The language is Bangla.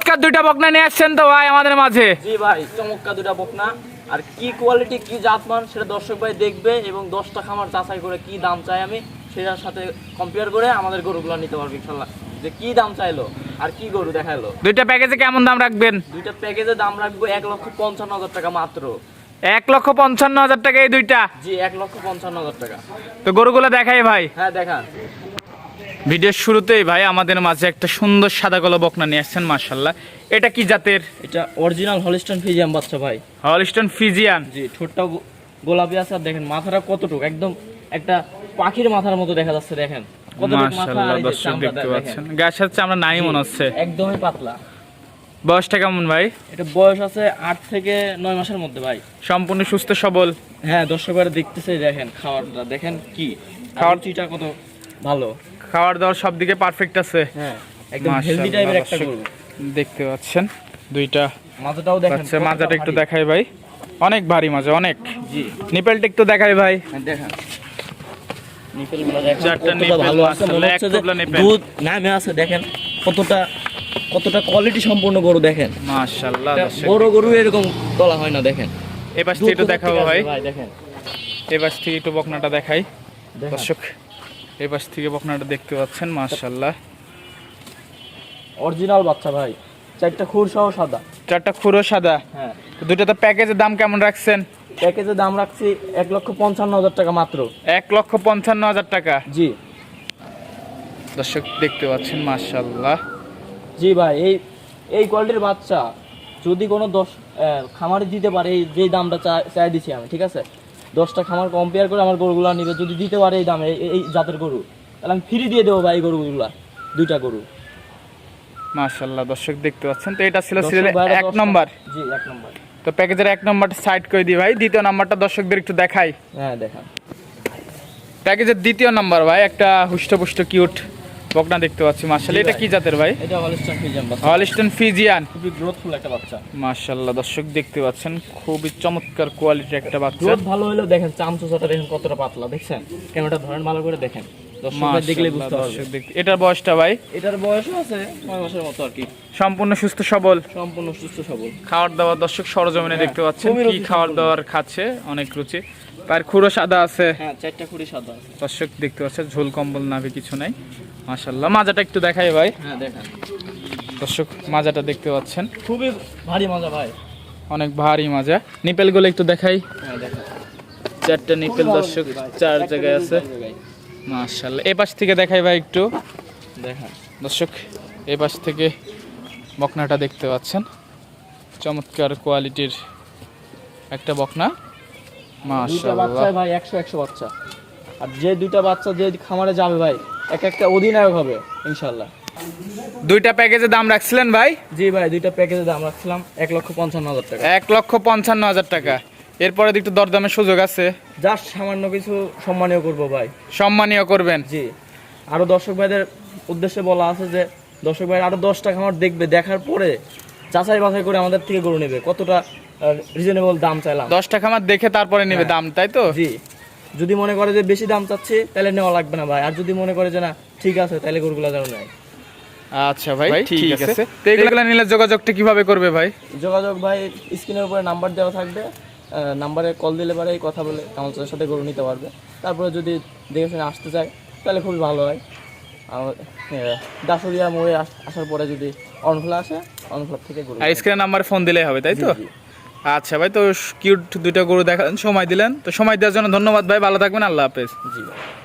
চমৎকার দুইটা বকনা নিয়ে আসছেন তো ভাই আমাদের মাঝে। জি ভাই চমৎকার দুটা বকনা। আর কি কোয়ালিটি কি জাতমান সেটা দর্শক ভাই দেখবে এবং দশটা খামার যাচাই করে কি দাম চাই আমি সেটার সাথে কম্পেয়ার করে আমাদের গরুগুলো নিতে পারবে ইনশাল্লাহ। যে কি দাম চাইলো আর কি গরু দেখাইলো দুইটা প্যাকেজে কেমন দাম রাখবেন? দুইটা প্যাকেজে দাম রাখব এক লক্ষ পঞ্চান্ন হাজার টাকা মাত্র। এক লক্ষ পঞ্চান্ন হাজার টাকা এই দুইটা? জি এক লক্ষ পঞ্চান্ন হাজার টাকা। তো গরুগুলো দেখাই ভাই। হ্যাঁ দেখান। ভিডিওর শুরুতেই ভাই আমাদের মাঝে একটা সুন্দর সাদা কালো বকনা নিয়ে আসছেন মার্শাল্লাহ এটা কি জাতের? এটা অরিজিনাল হলিস্টন ফিজিয়াম বাচ্চা ভাই। হলিস্টন ফিজিয়ান জি ঠোঁটটাও গো- গোলাপি আছে আর দেখেন মাথাটা কতটুকু একদম একটা পাখির মাথার মতো দেখা যাচ্ছে দেখেন। মনে একদমই পাতলা। বয়সটা কেমন ভাই? এটা বয়স আছে আট থেকে নয় মাসের মধ্যে ভাই। সম্পূর্ণ সুস্থ সবল? হ্যাঁ দর্শকরা দেখতেছে দেখেন খাবারটা দেখেন কি। খাওয়ার চিটা কত ভালো। খাওয়ার দাওয়ার সব দিকে পারফেক্ট আছে। হ্যাঁ একদম হেলদি টাইপের একটা গরু। দেখতে পাচ্ছেন দুইটা দেখেন মাজাটা একটু দেখাই ভাই। অনেক ভারী মাজা অনেক। জি। নিপেলটা একটু দেখাই ভাই। হ্যাঁ দেখেন। নিপেলগুলো দেখেন চারটা কতটা। দুধ নামে আছে দেখেন কতটা কতটা কোয়ালিটি সম্পূর্ণ গরু দেখেন। মাশাআল্লাহ বড় গরু এরকম তোলা হয় না দেখেন। এবার থেকে একটু দেখাবো ভাই। দেখেন। এবার থেকে একটু বকনাটা দেখাই। দেখেন। দর্শক এবার থেকে বকনাটা দেখতে পাচ্ছেন মাশাআল্লাহ। অরিজিনাল বাচ্চা ভাই। চারটা খুর সহ সাদা। চারটা খুরো সাদা? হ্যাঁ। দুটো তো প্যাকেজের দাম কেমন রাখছেন? প্যাকেজের দাম রাখছি এক লক্ষ পঞ্চান্ন হাজার টাকা মাত্র। এক লক্ষ পঞ্চান্ন হাজার টাকা? জি। দর্শক দেখতে পাচ্ছেন মাশাআল্লাহ। জি ভাই এই এই কোয়ালিটির বাচ্চা যদি কোনো দশ খামারে দিতে পারে এই যেই দামটা চা- চাই দিছি আমি ঠিক আছে? দশটা খামার কম্পেয়ার করে আমার গরুগুলো নিবে। যদি দিতে পারে এই দামে এই- জাতের গরু। তাহলে আমি ফ্রি দিয়ে দেবো ভাই এই গরুগুলা দুইটা গরু। মাশাআল্লাহ দর্শক দেখতে পাচ্ছেন তো এটা ছিল দর্শক সিরিয়াল এক নম্বর জি এক নম্বর তো প্যাকেজের এক নম্বরটা সাইড করে দিই ভাই দ্বিতীয় নাম্বারটা দর্শকদের একটু দেখাই। হ্যাঁ দেখান। প্যাকেজের দ্বিতীয় নাম্বার ভাই একটা হুষ্টপুষ্ট কিউট বকনা দেখতে পাচ্ছি মার্শাল্লাহ এটা কি জাতের ভাই? এটা ফিজিয়ান বাচ্চা। হলিস্টন ফিজিয়ান খুবই গ্রোথফুল একটা বাচ্চা। মার্শাল্লাহ দর্শক দেখতে পাচ্ছেন খুবই চমৎকার কোয়ালিটির একটা বাচ্চা। গ্রোথ ভালো হলেও দেখেন চামচুচাটা দেখেন কতটা পাতলা দেখছেন? ক্যামেরাটা ধরেন ভালো করে দেখেন। দর্শক ভাই বুঝতে পারবে। এটার বয়সটা ভাই? এটার বয়সও আছে নয় মাসের মতো আর কি। সম্পূর্ণ সুস্থ সবল। সম্পূর্ণ সুস্থ সবল। খাওয়ার দাওয়ার দর্শক সরজমিনে হ্যাঁ, দেখতে পাচ্ছেন কি খাওয়ার দাওয়ার খাচ্ছে অনেক রুচি। তার খুঁড়ো সাদা আছে। হ্যাঁ চারটা খুঁড়ি সাদা আছে। দর্শক দেখতে পাচ্ছেন ঝোল কম্বল নাভি কিছু নাই। মাশাল্লাহ মাজাটা একটু দেখাই ভাই। হ্যাঁ দেখেন। দর্শক মাজাটা দেখতে পাচ্ছেন। খুবই ভারী মজা ভাই। অনেক ভারী মাজা। নিপেলগুলো একটু দেখাই। হ্যাঁ দেখেন। চারটা নিপেল দর্শক চার জায়গায় আছে। মাশাল্লাহ এ পাশ থেকে দেখাই ভাই একটু। দেখেন। দর্শক এ পাশ থেকে বকনাটা দেখতে পাচ্ছেন। চমৎকার কোয়ালিটির একটা বকনা। ভাই একশো একশো বাচ্চা। আর যে দুইটা বাচ্চা যে খামারে যাবে ভাই এক একটা অধিনায়ক হবে ইনশাল্লাহ দুইটা প্যাকেজের দাম রাখছিলেন ভাই? জি ভাই দুইটা প্যাকেজে দাম রাখছিলাম এক লক্ষ পঞ্চান্ন হাজার টাকা। এক লক্ষ পঞ্চান্ন হাজার টাকা। এরপরে একটু দরদামের সুযোগ আছে। জাস্ট সামান্য কিছু সম্মানীয় করব ভাই। সম্মানীয় করবেন। জি। আরও দর্শক ভাইদের উদ্দেশ্যে বলা আছে যে দর্শক ভাই আরও দশটা খামার দেখবে দেখার পরে যাচাই বাছাই করে আমাদের থেকে গরু নেবে। কতটা রিজনেবল দাম চাইলাম। দশটা খামার দেখে তারপরে নেবে হ্যাঁ। দাম তাই তো? জি। যদি মনে করে যে বেশি দাম চাচ্ছি তাহলে নেওয়া লাগবে না ভাই। আর যদি মনে করে যে না ঠিক আছে তাহলে গরুগুলো যেন নেয়। আচ্ছা ভাই ঠিক আছে। তো এগুলো নিলে যোগাযোগটা কীভাবে করবে ভাই? যোগাযোগ ভাই স্ক্রিনের উপরে নাম্বার দেওয়া থাকবে। নাম্বারে কল দিলে পারে এই কথা বলে কাউন্সিলের সাথে গরু নিতে পারবে। তারপরে যদি দেখে শুনে আসতে চায় তাহলে খুবই ভালো হয়। দাসুরিয়া মোড়ে আস- আসার পরে যদি অনফলা আসে অনফলা থেকে গরু আইসক্রিম নাম্বার নাম্বারে ফোন দিলেই হবে তাই তো? আচ্ছা ভাই তো কিউট দুইটা গরু দেখালেন সময় দিলেন। তো সময় দেওয়ার জন্য ধন্যবাদ ভাই ভালো থাকবেন আল্লাহ হাফেজ। জি ভাই।